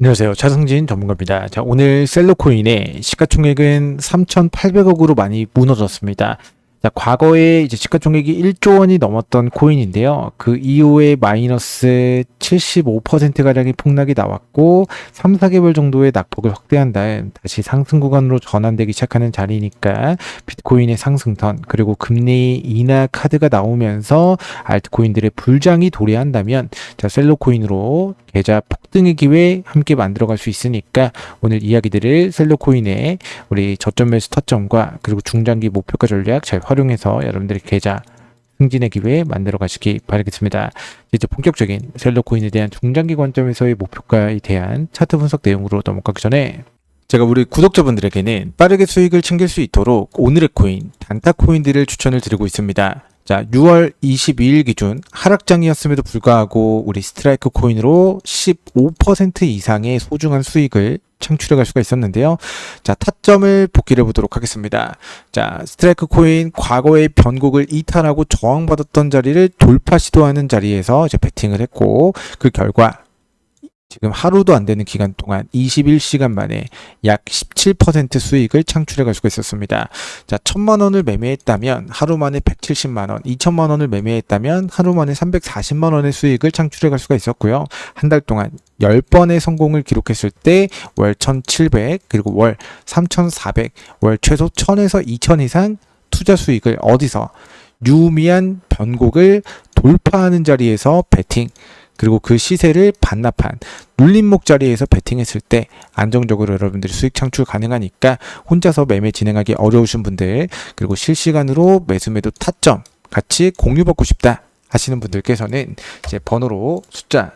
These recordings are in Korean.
안녕하세요. 차승진 전문가입니다. 자, 오늘 셀로코인의 시가총액은 3,800억으로 많이 무너졌습니다. 자, 과거에 이제 시가 총액이 1조 원이 넘었던 코인인데요. 그 이후에 마이너스 75%가량의 폭락이 나왔고, 3, 4개월 정도의 낙폭을 확대한 다음 다시 상승 구간으로 전환되기 시작하는 자리니까 비트코인의 상승턴, 그리고 금리 인하 카드가 나오면서 알트코인들의 불장이 도래한다면, 자, 셀로코인으로 계좌 폭등의 기회 함께 만들어갈 수 있으니까 오늘 이야기들을 셀로코인의 우리 저점 매수 타점과 그리고 중장기 목표가 전략 잘 활용해 서 여러분들의 계좌 승진의 기회 만들어 가시기 바라겠습니다. 이제 본격적인 셀로코인에 대한 중장기 관점에서의 목표가에 대한 차트 분석 내용으로 넘어가기 전에 제가 우리 구독자분들에게는 빠르게 수익을 챙길 수 있도록 오늘의 코인, 단타 코인들을 추천을 드리고 있습니다. 자, 6월 22일 기준 하락장이었음에도 불구하고 우리 스트라이크 코인으로 15% 이상의 소중한 수익을 창출해 갈 수가 있었는데요. 자, 타점을 복귀해 보도록 하겠습니다. 자, 스트라이크 코인 과거의 변곡을 이탈하고 저항받았던 자리를 돌파 시도하는 자리에서 이제 베팅을 했고 그 결과 지금 하루도 안 되는 기간 동안 21시간 만에 약 17% 수익을 창출해 갈 수가 있었습니다. 자, 1000만 원을 매매했다면 하루 만에 170만 원, 2000만 원을 매매했다면 하루 만에 340만 원의 수익을 창출해 갈 수가 있었고요. 한 달 동안 10번의 성공을 기록했을 때 월 1700, 그리고 월 3400, 월 최소 1000에서 2000 이상 투자 수익을 어디서 유미한 변곡을 돌파하는 자리에서 베팅 그리고 그 시세를 반납한 눌림목 자리에서 베팅했을 때 안정적으로 여러분들이 수익 창출 가능하니까 혼자서 매매 진행하기 어려우신 분들 그리고 실시간으로 매수 매도 타점 같이 공유받고 싶다 하시는 분들께서는 제 번호로 숫자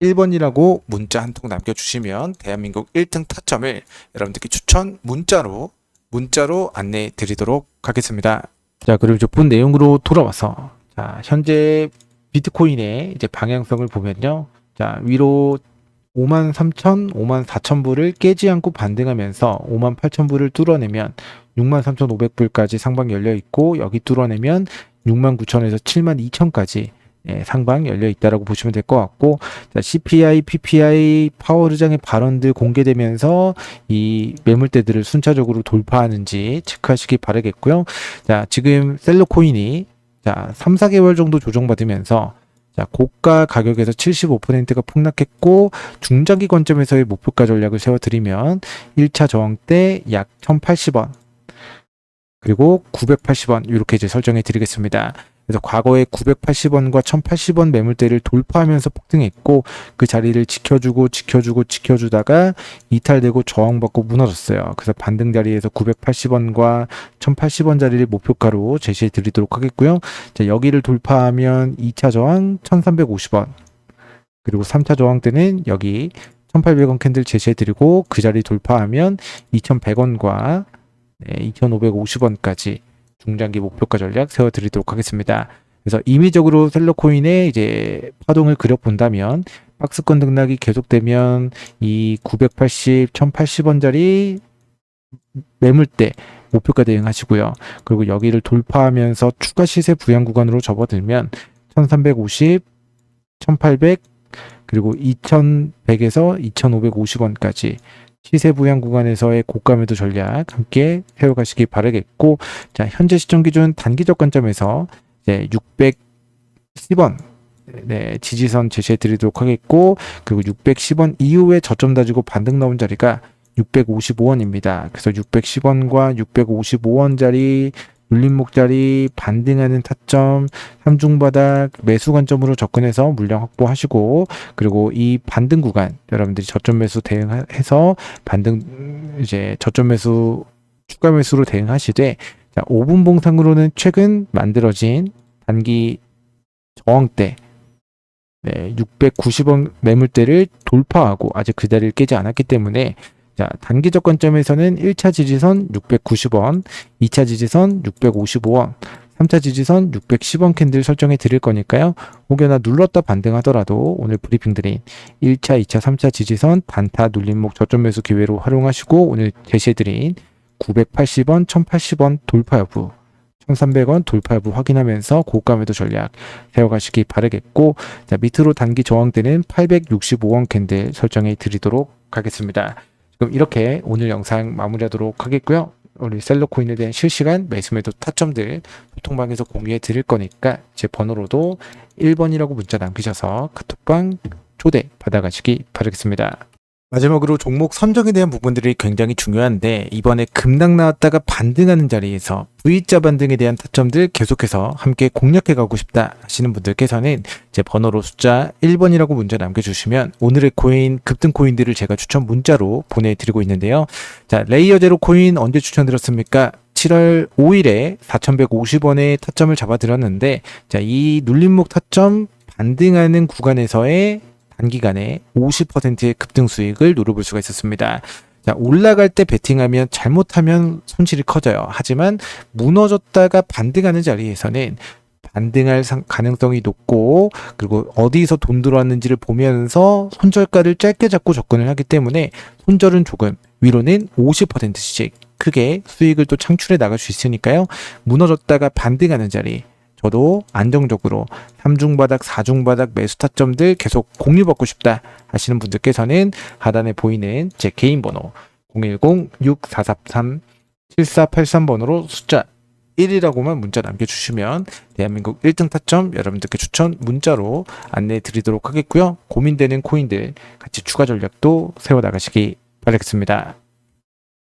1번이라고 문자 한 통 남겨주시면 대한민국 1등 타점을 여러분들께 추천 문자로 문자로 안내 드리도록 하겠습니다. 자, 그리고 이제 본 내용으로 돌아와서 자, 현재 비트코인의 이제 방향성을 보면요. 자, 위로 5만 3천, 5만 4천 불을 깨지 않고 반등하면서 5만 8천 불을 뚫어내면 6만 3,500불까지 상방 열려 있고 여기 뚫어내면 6만 9천에서 7만 2천까지 예, 상방 열려 있다라고 보시면 될 것 같고 자, CPI, PPI, 파워르장의 발언들 공개되면서 이 매물대들을 순차적으로 돌파하는지 체크하시기 바라겠고요. 자, 지금 셀러코인이 자, 3, 4개월 정도 조정받으면서 자, 고가 가격에서 75%가 폭락했고 중장기 관점에서의 목표가 전략을 세워 드리면 1차 저항 때 약 1,080원 그리고 980원 이렇게 이제 설정해 드리겠습니다. 그래서 과거에 980원과 1080원 매물대를 돌파하면서 폭등했고 그 자리를 지켜주고 지켜주고 지켜주다가 이탈되고 저항받고 무너졌어요. 그래서 반등 자리에서 980원과 1080원 자리를 목표가로 제시해 드리도록 하겠고요. 자, 여기를 돌파하면 2차 저항 1350원 그리고 3차 저항 때는 여기 1800원 캔들 제시해 드리고 그 자리 돌파하면 2100원과 네, 2550원까지 중장기 목표가 전략 세워드리도록 하겠습니다. 그래서 임의적으로 셀러코인의 이제 파동을 그려본다면 박스권 등락이 계속되면 이 980, 1080원짜리 매물대 목표가 대응하시고요. 그리고 여기를 돌파하면서 추가 시세 부양 구간으로 접어들면 1350, 1800 그리고 2100에서 2550원까지 시세 부양 구간에서의 고가 매도 전략 함께 세워가시기 바라겠고 자 현재 시점 기준 단기적 관점에서 이제 610원 네, 지지선 제시해 드리도록 하겠고 그리고 610원 이후에 저점 다지고 반등 나온 자리가 655원입니다. 그래서 610원과 655원짜리 눌림목 자리 반등하는 타점 삼중바닥 매수 관점으로 접근해서 물량 확보하시고 그리고 이 반등 구간 여러분들이 저점 매수 대응해서 반등 이제 저점 매수 추가 매수로 대응하시되 자 5분 봉상으로는 최근 만들어진 단기 저항대 네, 690원 매물대를 돌파하고 아직 그 자리를 깨지 않았기 때문에 자, 단기적 관점에서는 1차 지지선 690원, 2차 지지선 655원, 3차 지지선 610원 캔들 설정해 드릴 거니까요. 혹여나 눌렀다 반등하더라도 오늘 브리핑 드린 1차, 2차, 3차 지지선 단타 눌림목 저점 매수 기회로 활용하시고 오늘 제시해 드린 980원, 1080원 돌파 여부 1300원 돌파 여부 확인하면서 고가 매도 전략 세워가시기 바라겠고 자 밑으로 단기 저항대는 865원 캔들 설정해 드리도록 하겠습니다. 그럼 이렇게 오늘 영상 마무리하도록 하겠고요. 우리 셀러 코인에 대한 실시간 매수 매도 타점들 보통방에서 공유해 드릴 거니까 제 번호로도 1번이라고 문자 남기셔서 카톡방 초대 받아가시기 바라겠습니다. 마지막으로 종목 선정에 대한 부분들이 굉장히 중요한데 이번에 급락 나왔다가 반등하는 자리에서 V자 반등에 대한 타점들 계속해서 함께 공략해 가고 싶다 하시는 분들께서는 제 번호로 숫자 1번이라고 문자 남겨주시면 오늘의 코인 급등 코인들을 제가 추천 문자로 보내드리고 있는데요. 자 레이어 제로 코인 언제 추천드렸습니까? 7월 5일에 4,150원에 타점을 잡아드렸는데 자 이 눌림목 타점 반등하는 구간에서의 단기간에 50%의 급등 수익을 누려볼 수가 있었습니다. 자, 올라갈 때 베팅하면 잘못하면 손실이 커져요. 하지만 무너졌다가 반등하는 자리에서는 반등할 상- 가능성이 높고 그리고 어디서 돈 들어왔는지를 보면서 손절가를 짧게 잡고 접근을 하기 때문에 손절은 조금 위로는 50%씩 크게 수익을 또 창출해 나갈 수 있으니까요. 무너졌다가 반등하는 자리 저도 안정적으로 3중 바닥, 4중 바닥 매수 타점들 계속 공유 받고 싶다 하시는 분들께서는 하단에 보이는 제 개인 번호 010-6443-7483번호로 숫자 1이라고만 문자 남겨주시면 대한민국 1등 타점 여러분들께 추천 문자로 안내해 드리도록 하겠고요. 고민되는 코인들 같이 추가 전략도 세워 나가시기 바라겠습니다.